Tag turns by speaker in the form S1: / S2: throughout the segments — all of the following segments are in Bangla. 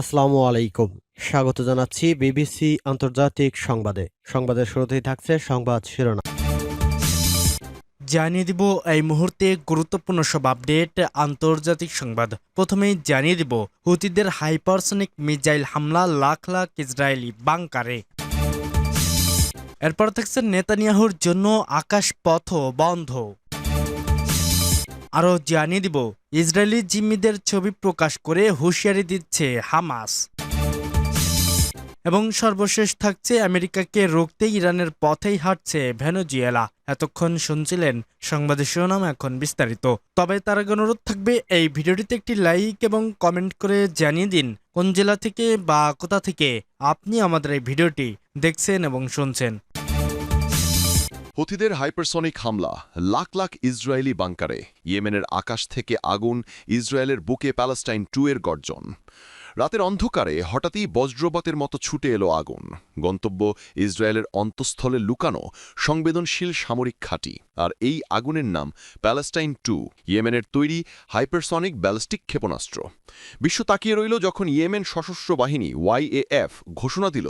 S1: আসসালামু আলাইকুম। স্বাগত জানাচ্ছি বিবিসি আন্তর্জাতিক সংবাদে। সংবাদের শুরুতেই থাকছে সংবাদ শিরোনাম।
S2: জানিয়ে দিব এই মুহূর্তে গুরুত্বপূর্ণ সব আপডেট, আন্তর্জাতিক সংবাদ। প্রথমেই জানিয়ে দিব, হুতিদের হাইপারসনিক মিজাইল হামলা লাখ লাখ ইসরায়েলি বাংকারে। এরপর থাকছে নেতানিয়াহুর জন্য আকাশ পথ বন্ধ। আরও জানিয়ে দিব, ইসরায়েলি জিম্মিদের ছবি প্রকাশ করে হুঁশিয়ারি দিচ্ছে হামাস। এবং সর্বশেষ থাকছে আমেরিকাকে রুখতে ইরানের পথেই হাঁটছে ভেনেজুয়েলা। এতক্ষণ শুনছিলেন সংবাদের শিরোনাম এখন বিস্তারিত। তবে তার অনুরোধ থাকবে, এই ভিডিওটিতে একটি লাইক এবং কমেন্ট করে জানিয়ে দিন, কোন জেলা থেকে বা কোথা থেকে আপনি আমাদের এই ভিডিওটি দেখছেন এবং শুনছেন।
S3: হুথিদের হাইপারসনিক হামলা, লাখ লাখ ইসরায়েলি বাংকারে, ইয়েমেনের আকাশ থেকে আগুন, ইসরায়েলের বুকে প্যালেস্টাইন টু এর গর্জন। রাতের অন্ধকারে হঠাৎই বজ্রপাতের মতো ছুটে এলো আগুন। গন্তব্য ইসরায়েলের অন্তঃস্থলে লুকানো সংবেদনশীল সামরিক খাঁটি। আর এই আগুনের নাম প্যালেস্টাইন টু, ইয়েমেনের তৈরি হাইপারসনিক ব্যালিস্টিক ক্ষেপণাস্ত্র। বিশ্ব তাকিয়ে রইল যখন ইয়েমেন সশস্ত্র বাহিনী ওয়াইএএফ ঘোষণা দিল,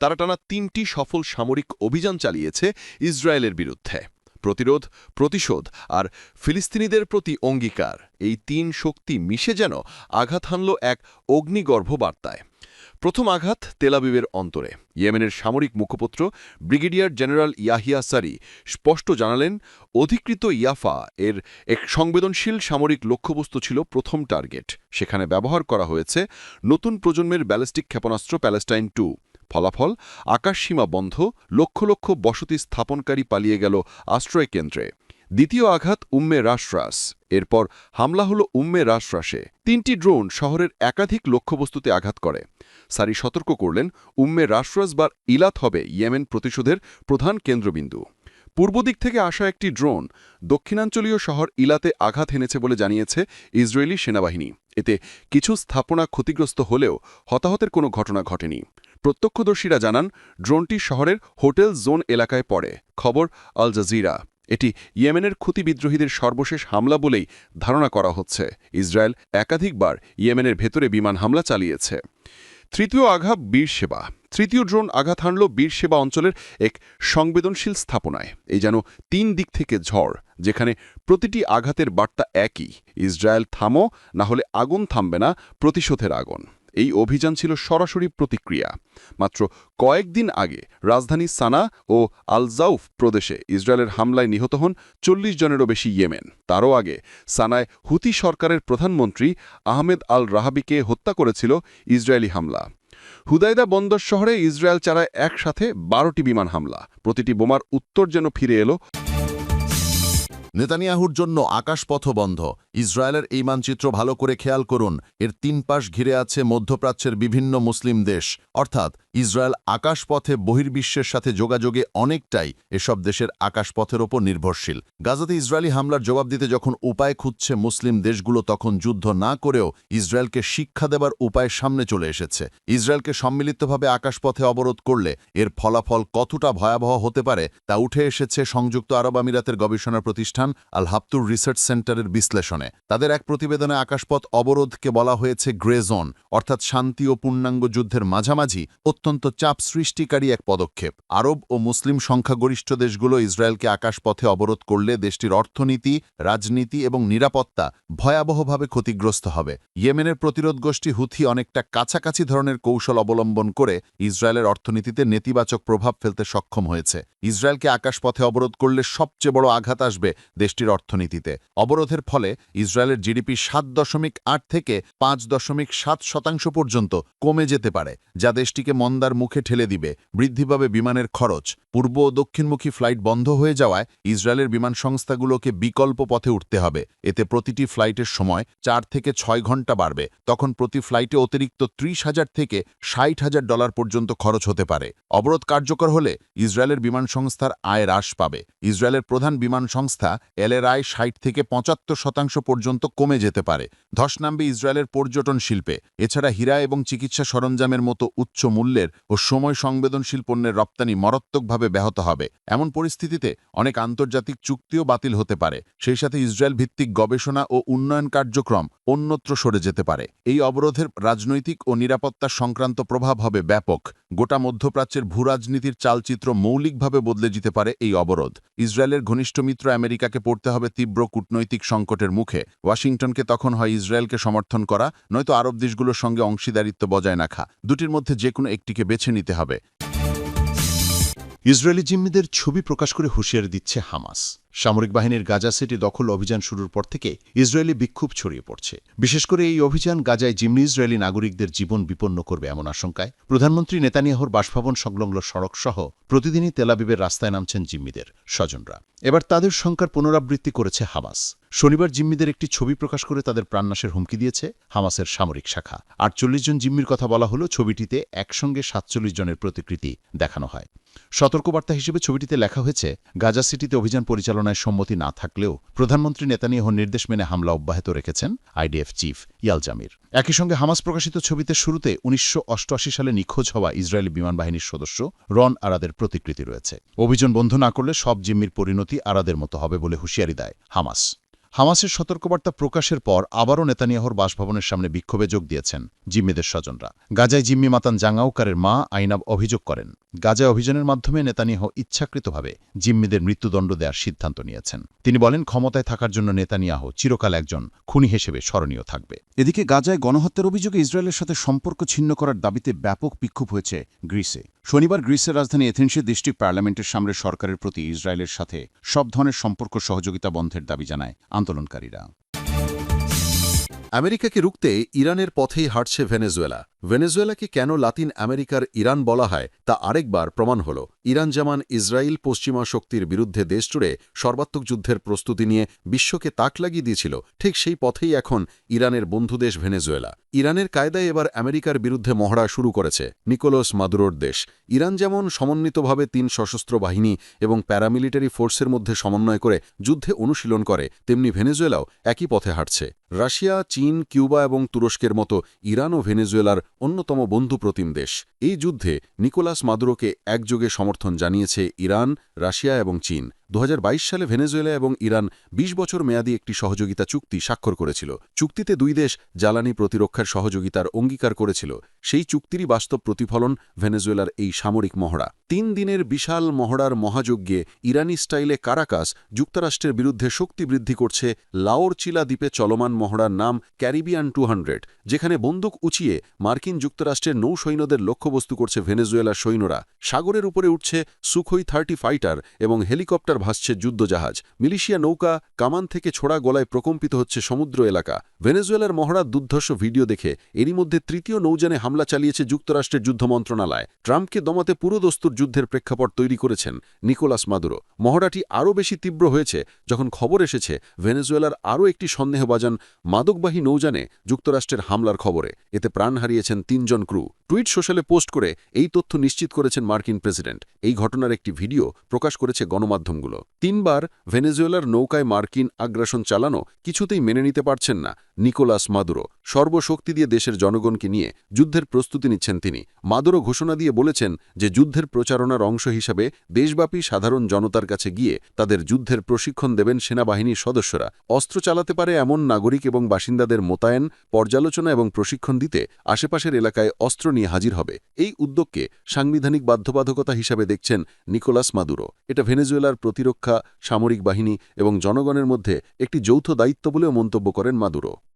S3: তারা টানা তিনটি সফল সামরিক অভিযান চালিয়েছে ইসরায়েলের বিরুদ্ধে। প্রতিরোধ, প্রতিশোধ আর ফিলিস্তিনিদের প্রতি অঙ্গীকার। এই তিন শক্তি মিশে যেন আঘাত হানল এক অগ্নিগর্ভ বার্তায়। প্রথম আঘাত তেলাবিবের অন্তরে। ইয়েমেনের সামরিক মুখপত্র ব্রিগেডিয়ার জেনারেল ইয়াহিয়া সারি স্পষ্ট জানালেন, অধিকৃত ইয়াফা এর এক সংবেদনশীল সামরিক লক্ষ্যবস্তু ছিল প্রথম টার্গেট। সেখানে ব্যবহার করা হয়েছে নতুন প্রজন্মের ব্যালিস্টিক ক্ষেপণাস্ত্র প্যালেস্টাইন টু। ফলাফল, আকাশসীমা বন্ধ, লক্ষ লক্ষ বসতি স্থাপনকারী পালিয়ে গেল আশ্রয় কেন্দ্রে। দ্বিতীয় আঘাত উম্মে রাশরাস। এরপর হামলা হল উম্মে রাশরাসে। তিনটি ড্রোন শহরের একাধিক লক্ষ্যবস্তুতে আঘাত করে। সারি সতর্ক করলেন, উম্মে রাশরাস বা ইলাত হবে ইয়েমেন প্রতিশোধের প্রধান কেন্দ্রবিন্দু। পূর্ব দিক থেকে আসা একটি ড্রোন দক্ষিণাঞ্চলীয় শহর ইলাতে আঘাত হেনেছে বলে জানিয়েছে ইসরায়েলি সেনাবাহিনী। এতে কিছু স্থাপনা ক্ষতিগ্রস্ত হলেও হতাহতের কোনো ঘটনা ঘটেনি। প্রত্যক্ষদর্শীরা জানান, ড্রোনটি শহরের হোটেল জোন এলাকায় পড়ে। খবর আল জাজিরা। এটি ইয়েমেনের ক্ষতি বিদ্রোহীদের সর্বশেষ হামলা বলেই ধারণা করা হচ্ছে। ইসরায়েল একাধিকবার ইয়েমেনের ভেতরে বিমান হামলা চালিয়েছে। তৃতীয় আঘাত বীর সেবা। তৃতীয় ড্রোন আঘাত হানল বীর সেবা অঞ্চলের এক সংবেদনশীল স্থাপনায়। এই যেন তিন দিক থেকে ঝড়, যেখানে প্রতিটি আঘাতের বার্তা একই। ইসরায়েল থামো, না হলে আগুন থামবে না, প্রতিশোধের আগুন। এই অভিযান ছিল সরাসরি প্রতিক্রিয়া। মাত্র কয়েকদিন আগে রাজধানী সানা ও আলজাউফ প্রদেশে ইসরায়েলের হামলায় নিহত হন চল্লিশ জনেরও বেশি ইয়েমেন। তারও আগে সানায় হুতি সরকারের প্রধানমন্ত্রী আহমেদ আল রাহাবিকে হত্যা করেছিল ইসরায়েলি হামলা। হুদাইদা বন্দর শহরে ইসরায়েল চালায় একসাথে বারোটি বিমান হামলা। প্রতিটি বোমার উত্তর যেন ফিরে এলো
S4: নেতানিয়াহুর জন্য আকাশপথ বন্ধ ইসরায়েলের এই মানচিত্র ভালো করে খেয়াল করুন, এর তিন পাশ ঘিরে আছে মধ্যপ্রাচ্যের বিভিন্ন মুসলিম দেশ। অর্থাৎ ইসরায়েল আকাশপথে বহির্বিশ্বের সাথে যোগাযোগে অনেকটাই এসব দেশের আকাশপথের ওপর নির্ভরশীল। গাজাতে ইসরায়েলি হামলার জবাব দিতে যখন উপায় খুঁজছে মুসলিম দেশগুলো, তখন যুদ্ধ না করেও ইসরায়েলকে শিক্ষা দেবার উপায় সামনে চলে এসেছে। ইসরায়েলকে সম্মিলিতভাবে আকাশপথে অবরোধ করলে এর ফলাফল কতটা ভয়াবহ হতে পারে তা উঠে এসেছে সংযুক্ত আরব আমিরাতের গবেষণা প্রতিষ্ঠান আল হাপ্তুর রিসার্চ সেন্টারের বিশ্লেষণে। তাদের এক প্রতিবেদনে আকাশপথ অবরোধকে বলা হয়েছে গ্রে জোন, অর্থাৎ শান্তি ও পূর্ণাঙ্গ যুদ্ধের মাঝামাঝি, অত্যন্ত চাপ সৃষ্টিকারী এক পদক্ষেপ। আরব ও মুসলিম সংখ্যাগরিষ্ঠ দেশগুলো ইসরায়েলকে আকাশপথে অবরোধ করলে দেশটির অর্থনীতি, রাজনীতি এবং নিরাপত্তা ভয়াবহভাবে ক্ষতিগ্রস্ত হবে। ইয়েমেনের প্রতিরোধ গোষ্ঠী হুথি অনেকটা কাছাকাছি ধরনের কৌশল অবলম্বন করে ইসরায়েলের অর্থনীতিতে নেতিবাচক প্রভাব ফেলতে সক্ষম হয়েছে। ইসরায়েলকে আকাশপথে অবরোধ করলে সবচেয়ে বড় আঘাত আসবে দেশটির অর্থনীতিতে। অবরোধের ফলে ইসরায়েলের জিডিপি সাত দশমিক আট থেকে পাঁচ দশমিক সাত শতাংশ পর্যন্ত কমে যেতে পারে, যা দেশটিকে মন্দার মুখে ঠেলে দিবে। বৃদ্ধি পাবে বিমানের খরচ। পূর্ব ও দক্ষিণমুখী ফ্লাইট বন্ধ হয়ে যাওয়ায় ইসরায়েলের বিমান সংস্থাগুলোকে বিকল্প পথে উঠতে হবে। এতে প্রতিটি ফ্লাইটের সময় চার থেকে ছয় ঘণ্টা বাড়বে। তখন প্রতি ফ্লাইটে অতিরিক্ত ত্রিশ হাজার থেকে ষাট হাজার ডলার পর্যন্ত খরচ হতে পারে। অবরোধ কার্যকর হলে ইসরায়েলের বিমান সংস্থার আয় হ্রাস পাবে। ইসরায়েলের প্রধান বিমান সংস্থা এলের আয় ষাট থেকে পঁচাত্তর শতাংশ পর্যন্ত কমে যেতে পারে। ধস নামবে ইসরায়েলের পর্যটন শিল্পে। এছাড়া হীরা এবং চিকিৎসা সরঞ্জামের মতো উচ্চ মূল্যের
S5: ও সময় সংবেদনশীল পণ্যের রপ্তানি মারাত্মকভাবে ব্যাহত হবে। এমন পরিস্থিতিতে অনেক আন্তর্জাতিক চুক্তিও বাতিল হতে পারে। সেই সাথে ইসরায়েল ভিত্তিক গবেষণা ও উন্নয়ন কার্যক্রম অন্যত্র সরে যেতে পারে। এই অবরোধের রাজনৈতিক ও নিরাপত্তা সংক্রান্ত প্রভাব হবে ব্যাপক। গোটা মধ্যপ্রাচ্যের ভূরাজনীতির চালচিত্র মৌলিকভাবে বদলে যেতে পারে এই অবরোধ। ইসরায়েলের ঘনিষ্ঠ মিত্র আমেরিকাকে পড়তে হবে তীব্র কূটনৈতিক সংকটের মুখে। ওয়াশিংটনকে তখন হয় ইসরায়েলকে সমর্থন করা, নয়তো আরব দেশগুলোর সঙ্গে অংশীদারিত্ব বজায় রাখা। দুটির মধ্যে যে কোনো একটিকে বেছে নিতে হবে।
S4: ইসরায়েলি জিম্মিদের ছবি প্রকাশ করে হুঁশিয়ারি দিচ্ছে হামাস। সামরিক বাহিনীর গাজা সিটি দখল অভিযান শুরুর পর থেকে ইসরায়েলি বিক্ষোভ ছড়িয়ে পড়ছে। বিশেষ করে এই অভিযান গাজায় জিম্মি ইসরায়েলি নাগরিকদের জীবন বিপন্ন করবে এমন আশঙ্কায় প্রধানমন্ত্রী নেতানিয়াহর বাসভবন সংলগ্ন সড়ক সহ প্রতিদিনই তেলাবিবের রাস্তায় নামছেন জিম্মিদের স্বজনরা। এবার তাদের সংখ্যার পুনরাবৃত্তি করেছে হামাস। শনিবার জিম্মিদের একটি ছবি প্রকাশ করে তাদের প্রাণনাশের হুমকি দিয়েছে হামাসের সামরিক শাখা। আটচল্লিশ জন জিম্মির কথা বলা হলো, ছবিটিতে একসঙ্গে সাতচল্লিশ জনের প্রতিকৃতি দেখানো হয়। সতর্কবার্তা হিসেবে ছবিটিতে লেখা হয়েছে, গাজা সিটিতে অভিযান পরিচালনায় সম্মতি না থাকলেও প্রধানমন্ত্রী নেতানিয়াহর নির্দেশ মেনে হামলা অব্যাহত রেখেছেন আইডিএফ চিফ ইয়াল জামির। একই সঙ্গে হামাস প্রকাশিত ছবিতে শুরুতে উনিশশো অষ্টআশি সালে নিখোঁজ হওয়া ইসরায়েলি বিমান বাহিনীর সদস্য রন আরাদের প্রতিকৃতি রয়েছে। অভিযান বন্ধ না করলে সব জিম্মির পরিণতি আরাদের মতো হবে বলে হুঁশিয়ারি দেয় হামাস। হামাসের সতর্কবার্তা প্রকাশের পর আবারও নেতানিয়াহর বাসভবনের সামনে বিক্ষোভে যোগ দিয়েছেন জিম্মিদের স্বজনরা। গাজায় জিম্মি মাতান জাঙ্গাউকারের মা আইনাব অভিযোগ করেন। গাজায় অভিযানের মাধ্যমে নেতানিয়াহ ইচ্ছাকৃতভাবে জিম্মিদের মৃত্যুদণ্ড দেওয়ার সিদ্ধান্ত নিয়েছেন। তিনি বলেন, ক্ষমতায় থাকার জন্য নেতানিয়াহ চিরকাল একজন খুনি হিসেবে স্মরণীয় থাকবে।
S6: এদিকে গাজায় গণহত্যার অভিযোগে ইসরায়েলের সাথে সম্পর্ক ছিন্ন করার দাবিতে ব্যাপক বিক্ষোভ হয়েছে গ্রিসে। শনিবার গ্রিসের রাজধানী এথেন্সে ডিস্ট্রিক্ট পার্লামেন্টের সামনে সরকারের প্রতি ইসরায়েলের সাথে সব ধরনের সম্পর্ক সহযোগিতা বন্ধের দাবি জানায় আন্দোলনকারীরা।
S3: আমেরিকাকে রুখতে ইরানের পথেই হাঁটছে ভেনেজুয়েলা। ভেনেজুয়েলাকে কেন লাতিন আমেরিকার ইরান বলা হয় তা আরেকবার প্রমাণ হল। ইরান যেমন ইসরায়েল পশ্চিমা শক্তির বিরুদ্ধে দেশজুড়ে সর্বাত্মক যুদ্ধের প্রস্তুতি নিয়ে বিশ্বকে তাক লাগিয়ে দিয়েছিল, ঠিক সেই পথেই এখন ইরানের বন্ধুদেশ ভেনেজুয়েলা। ইরানের কায়দায় এবার আমেরিকার বিরুদ্ধে মহড়া শুরু করেছে নিকোলস মাদুরোর দেশ। ইরান যেমন সমন্বিতভাবে তিন সশস্ত্র বাহিনী এবং প্যারামিলিটারি ফোর্সের মধ্যে সমন্বয় করে যুদ্ধে অনুশীলন করে, তেমনি ভেনেজুয়েলাও একই পথে হাঁটছে। রাশিয়া, চীন, কিউবা এবং তুরস্কের মতো ইরান ও ভেনেজুয়েলার অন্যতম বন্ধু প্রতিম দেশ। এই যুদ্ধে নিকোলাস মাদুরোকে একযোগে সমর্থন জানিয়েছে ইরান, রাশিয়া এবং চীন। দু হাজার বাইশ সালে ভেনেজুয়েলা এবং ইরান ২০ বছর মেয়াদী একটি সহযোগিতা চুক্তি স্বাক্ষর করেছিল। চুক্তিতে দুই দেশ জ্বালানি প্রতিরক্ষার সহযোগিতার অঙ্গীকার করেছিল। সেই চুক্তিরই বাস্তব প্রতিফলন ভেনেজুয়েলার এই সামরিক মহড়া। তিন দিনের বিশাল মহড়ার মহাযজ্ঞে ইরানি স্টাইলে কারাকাস যুক্তরাষ্ট্রের বিরুদ্ধে শক্তি বৃদ্ধি করছে লাওরচিলা দ্বীপে চলমান মহড়ার নাম ক্যারিবিয়ান টু যেখানে বন্দুক উঁচিয়ে মার্কিন যুক্তরাষ্ট্রের নৌসৈন্যদের লক্ষ্যবস্তু করছে ভেনেজুয়েলার সৈন্যরা। সাগরের উপরে উঠছে সুখই থার্টি ফাইটার এবং হেলিকপ্টার ভাসছে যুদ্ধজাহাজ। মিলিশিয়া নৌকা কামান থেকে ছোড়া গলায় প্রকম্পিত হচ্ছে সমুদ্র এলাকা। ভেনেজুয়েলার মহড়ার দুর্ধর্ষ ভিডিও দেখে এরই মধ্যে তৃতীয় নৌযানে হামলা চালিয়েছে যুক্তরাষ্ট্রের যুদ্ধ মন্ত্রণালয়। ট্রাম্পকে দমাতে পুরোদস্তুর যুদ্ধের প্রেক্ষাপট তৈরি করেছেন নিকোলাস মাদুরো। মহড়াটি আরও বেশি তীব্র হয়েছে যখন খবর এসেছে ভেনেজুয়েলার আরও একটি সন্দেহবাজান মাদকবাহী নৌযানে যুক্তরাষ্ট্রের হামলার খবরে। এতে প্রাণ হারিয়েছেন তিনজন ক্রু। টুইট সোশ্যালে পোস্ট করে এই তথ্য নিশ্চিত করেছেন মার্কিন প্রেসিডেন্ট। এই ঘটনার একটি ভিডিও প্রকাশ করেছে গণমাধ্যমগুলো। তিনবার ভেনেজুয়েলার নৌকায় মার্কিন আগ্রাসন চালানো কিছুতেই মেনে নিতে পারছেন না নিকোলাস মাদুরো। সর্বশক্তি দিয়ে দেশের জনগণকে নিয়ে যুদ্ধের প্রস্তুতি নিচ্ছেন তিনি। মাদুরো ঘোষণা দিয়ে বলেছেন যে, যুদ্ধের প্রচারণার অংশ হিসাবে দেশব্যাপী সাধারণ জনতার কাছে গিয়ে তাদের যুদ্ধের প্রশিক্ষণ দেবেন সেনাবাহিনীর সদস্যরা। অস্ত্র চালাতে পারে এমন নাগরিক এবং বাসিন্দাদের মোতায়েন, পর্যালোচনা এবং প্রশিক্ষণ দিতে আশেপাশের এলাকায় অস্ত্র নিয়ে হাজির হবে। এই উদ্যোগকে সাংবিধানিক বাধ্যবাধকতা হিসাবে দেখছেন নিকোলাস মাদুরো। এটা ভেনেজুয়েলার প্রতিরক্ষা সামরিক বাহিনী এবং জনগণের মধ্যে একটি যৌথ দায়িত্ব বলেও মন্তব্য করেন মাদুরো।